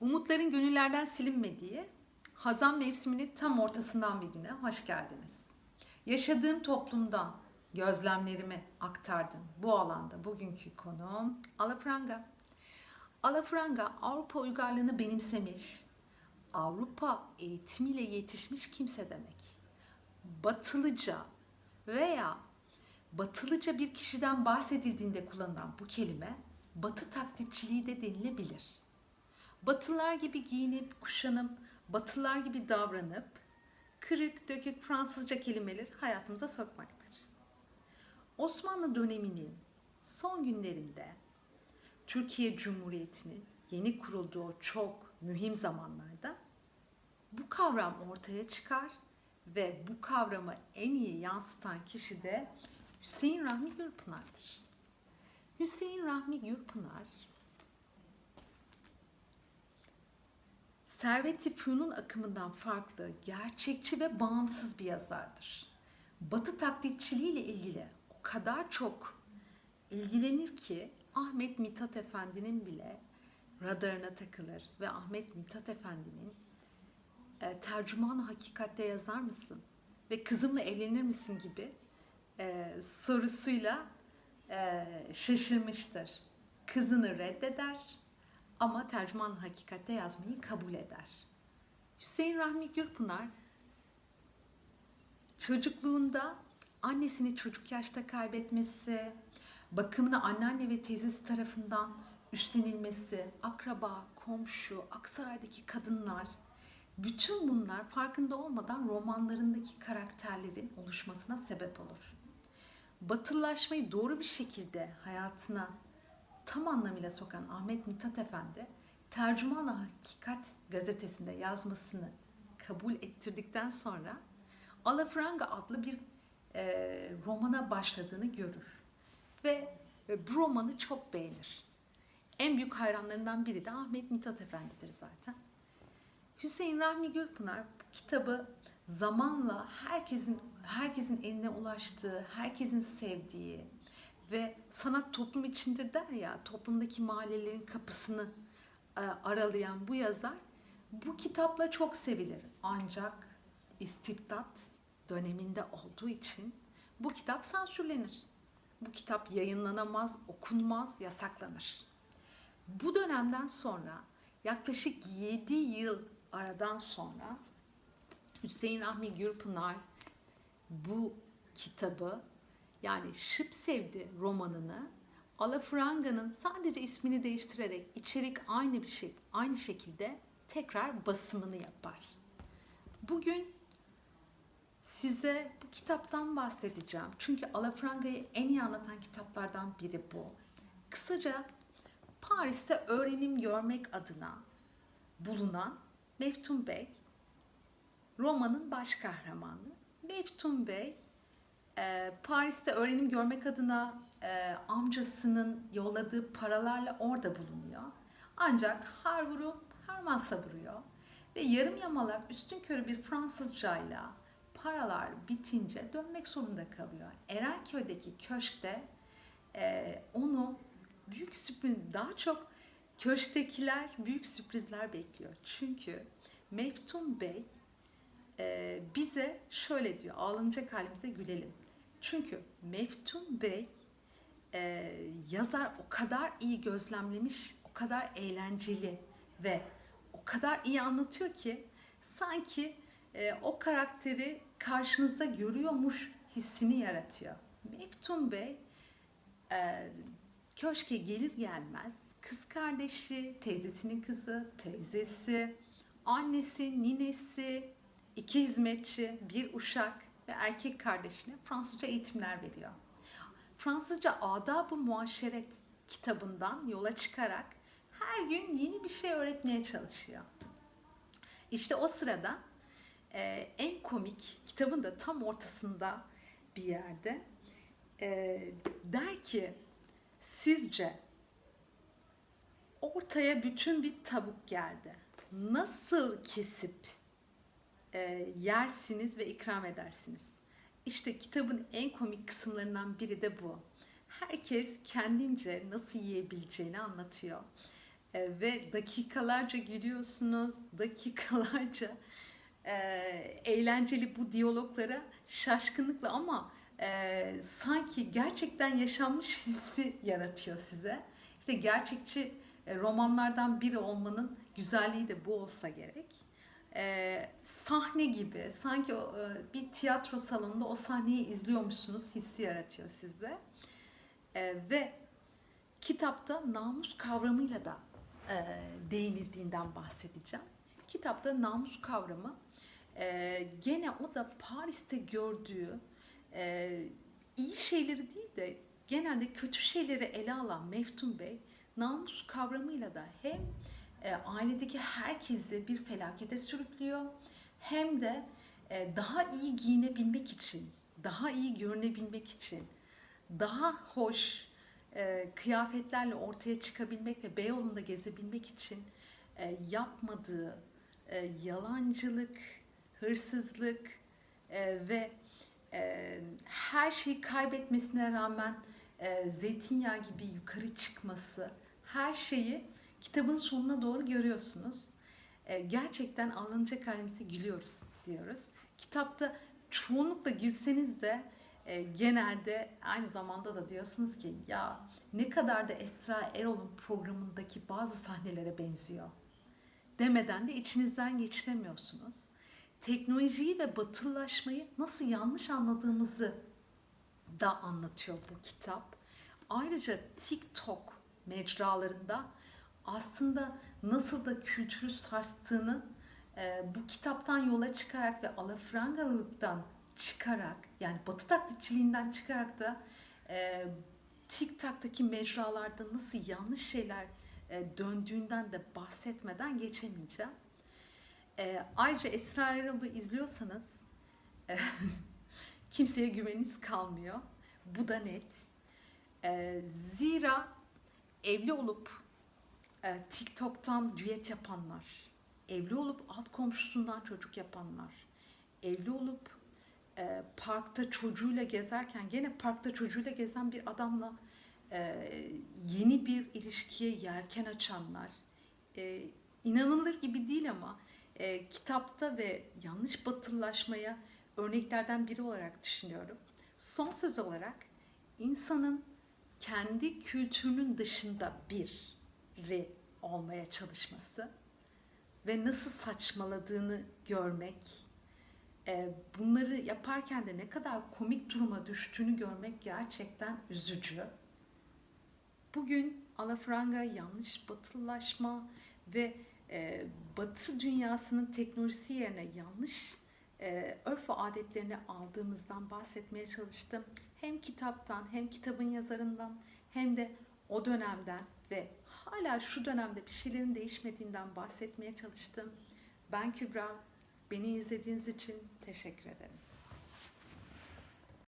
Umutların gönüllerden silinmediği Hazan mevsiminin tam ortasından bir güne hoş geldiniz. Yaşadığım toplumdan gözlemlerimi aktardım. Bu alanda bugünkü konum alafranga. Alafranga Avrupa uygarlığını benimsemiş, Avrupa eğitimiyle yetişmiş kimse demek. Batılıca veya batılıca bir kişiden bahsedildiğinde kullanılan bu kelime batı taklitçiliği de denilebilir. Batılılar gibi giyinip, kuşanıp, Batılılar gibi davranıp kırık dökük Fransızca kelimeleri hayatımıza sokmaktadır. Osmanlı döneminin son günlerinde Türkiye Cumhuriyeti'nin yeni kurulduğu çok mühim zamanlarda bu kavram ortaya çıkar ve bu kavramı en iyi yansıtan kişi de Hüseyin Rahmi Gürpınar'dır. Hüseyin Rahmi Gürpınar Servet-i Fünun akımından farklı, gerçekçi ve bağımsız bir yazardır. Batı taklitçiliği ile ilgili o kadar çok ilgilenir ki Ahmet Mithat Efendi'nin bile radarına takılır ve Ahmet Mithat Efendi'nin e, tercümanı hakikatte yazar mısın ve kızımla evlenir misin gibi e, sorusuyla e, şaşırmıştır. Kızını reddeder ama tercüman hakikatte yazmayı kabul eder. Hüseyin Rahmi Gürpınar çocukluğunda annesini çocuk yaşta kaybetmesi, bakımını anneanne ve teyzesi tarafından üstlenilmesi, akraba, komşu, Aksaray'daki kadınlar, bütün bunlar farkında olmadan romanlarındaki karakterlerin oluşmasına sebep olur. Batılılaşmayı doğru bir şekilde hayatına tam anlamıyla sokan Ahmet Mithat Efendi, Tercüman-ı Hakikat gazetesinde yazmasını kabul ettirdikten sonra Alafranga adlı bir e, romana başladığını görür. Ve, ve bu romanı çok beğenir. En büyük hayranlarından biri de Ahmet Mithat Efendi'dir zaten. Hüseyin Rahmi Gürpınar kitabı zamanla herkesin herkesin eline ulaştığı, herkesin sevdiği ve sanat toplum içindir der ya, toplumdaki mahallelerin kapısını e, aralayan bu yazar bu kitapla çok sevilir. Ancak istibdat döneminde olduğu için bu kitap sansürlenir. Bu kitap yayınlanamaz, okunmaz, yasaklanır. Bu dönemden sonra yaklaşık 7 yıl aradan sonra Hüseyin Rahmi Gürpınar bu kitabı yani Şıp Sevdi romanını Alafranga'nın sadece ismini değiştirerek içerik aynı bir şey aynı şekilde tekrar basımını yapar. Bugün size bu kitaptan bahsedeceğim. Çünkü Alafranga'yı en iyi anlatan kitaplardan biri bu. Kısaca Paris'te öğrenim görmek adına bulunan Meftun Bey romanın baş kahramanı. Meftun Bey e, Paris'te öğrenim görmek adına e, amcasının yolladığı paralarla orada bulunuyor. Ancak har vurup harman savuruyor. Ve yarım yamalak üstün körü bir Fransızcayla paralar bitince dönmek zorunda kalıyor. Erenköy'deki köşkte e, onu büyük sürpriz, daha çok köşktekiler büyük sürprizler bekliyor. Çünkü Meftun Bey e, bize şöyle diyor, ağlanacak halimize gülelim. Çünkü Meftun Bey e, yazar o kadar iyi gözlemlemiş, o kadar eğlenceli ve o kadar iyi anlatıyor ki sanki e, o karakteri karşınızda görüyormuş hissini yaratıyor. Meftun Bey e, köşke gelir gelmez kız kardeşi, teyzesinin kızı, teyzesi, annesi, ninesi, iki hizmetçi, bir uşak ve erkek kardeşine Fransızca eğitimler veriyor. Fransızca Adab-ı Muaşeret kitabından yola çıkarak her gün yeni bir şey öğretmeye çalışıyor. İşte o sırada e, en komik kitabın da tam ortasında bir yerde e, der ki sizce ortaya bütün bir tavuk geldi. Nasıl kesip e, yersiniz ve ikram edersiniz? İşte kitabın en komik kısımlarından biri de bu. Herkes kendince nasıl yiyebileceğini anlatıyor. E, ve dakikalarca gülüyorsunuz, dakikalarca e, eğlenceli bu diyaloglara şaşkınlıkla ama e, sanki gerçekten yaşanmış hissi yaratıyor size. İşte gerçekçi e, romanlardan biri olmanın güzelliği de bu olsa gerek. E, sahne gibi, sanki o, e, bir tiyatro salonunda o sahneyi izliyormuşsunuz hissi yaratıyor sizde. E, ve kitapta namus kavramıyla da e, değinildiğinden bahsedeceğim. Kitapta namus kavramı e, gene o da Paris'te gördüğü e, iyi şeyleri değil de genelde kötü şeyleri ele alan Meftun Bey namus kavramıyla da hem e, ailedeki herkesi bir felakete sürüklüyor. Hem de e, daha iyi giyinebilmek için, daha iyi görünebilmek için, daha hoş e, kıyafetlerle ortaya çıkabilmek ve Beyoğlu'nda gezebilmek için yapmadığı yalancılık, hırsızlık ve her şeyi kaybetmesine rağmen zeytinyağı gibi yukarı çıkması, her şeyi kitabın sonuna doğru görüyorsunuz. E, gerçekten alınacak halimize gülüyoruz diyoruz. Kitapta çoğunlukla gülseniz de e, genelde aynı zamanda da diyorsunuz ki ya ne kadar da Esra Erol'un programındaki bazı sahnelere benziyor demeden de içinizden geçiremiyorsunuz. Teknolojiyi ve batılılaşmayı nasıl yanlış anladığımızı da anlatıyor bu kitap. Ayrıca TikTok mecralarında aslında nasıl da kültürü sarstığını e, bu kitaptan yola çıkarak ve alafrangalılıktan çıkarak yani batı taklitçiliğinden çıkarak da e, TikTok'taki mecralarda nasıl yanlış şeyler e, döndüğünden de bahsetmeden geçemeyeceğim. E, ayrıca Esra Erol'u izliyorsanız e, kimseye güveniniz kalmıyor. Bu da net. E, zira evli olup e, TikTok'tan düet yapanlar, evli olup alt komşusundan çocuk yapanlar, evli olup e, parkta çocuğuyla gezerken gene parkta çocuğuyla gezen bir adamla e, yeni bir ilişkiye yelken açanlar inanılır gibi değil ama kitapta ve yanlış batılılaşmaya örneklerden biri olarak düşünüyorum. Son söz olarak insanın kendi kültürünün dışında biri olmaya çalışması ve nasıl saçmaladığını görmek, e, bunları yaparken de ne kadar komik duruma düştüğünü görmek gerçekten üzücü. Bugün alafranga, yanlış batılılaşma ve e, batı dünyasının teknolojisi yerine yanlış e, örf ve adetlerini aldığımızdan bahsetmeye çalıştım. Hem kitaptan hem kitabın yazarından hem de o dönemden ve hala şu dönemde bir şeylerin değişmediğinden bahsetmeye çalıştım. Ben Kübra. Beni izlediğiniz için teşekkür ederim.